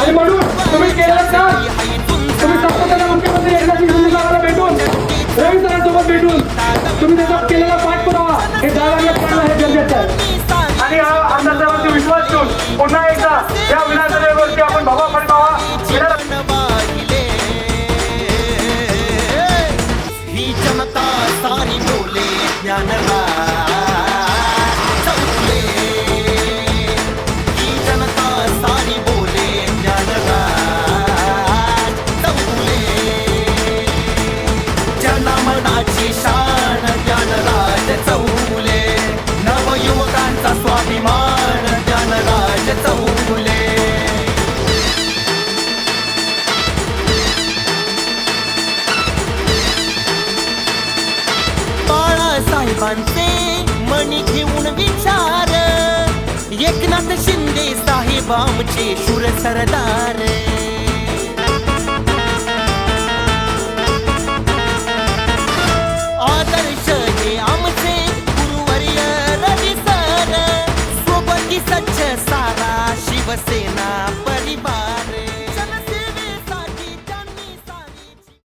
आणि म्हणून तुम्ही केलं का तुम्ही सत्ताधारी मुख्यमंत्री एकनाथ शिंदे भेटून रवी सरांसोबत भेटून तुम्ही त्याचा केलेला पाठपुरावा हे दादाला करणं हे गरजेचं आणि हा विश्वास ठेवून पुन्हा एकदा या विधानसभेवरती आपण भावा फडकावा. ही जनता सारी बोले ज्ञानला जनमनाची शान ज्ञानराज चौगुले नवयुवकांचा स्वाभिमान ज्ञानराज चौगुले बाळासाहेबांचे मणी घेऊन विचार. एकनाथ शिंदे साहेब आमचे शूर सरदार. शिवसेना परिवार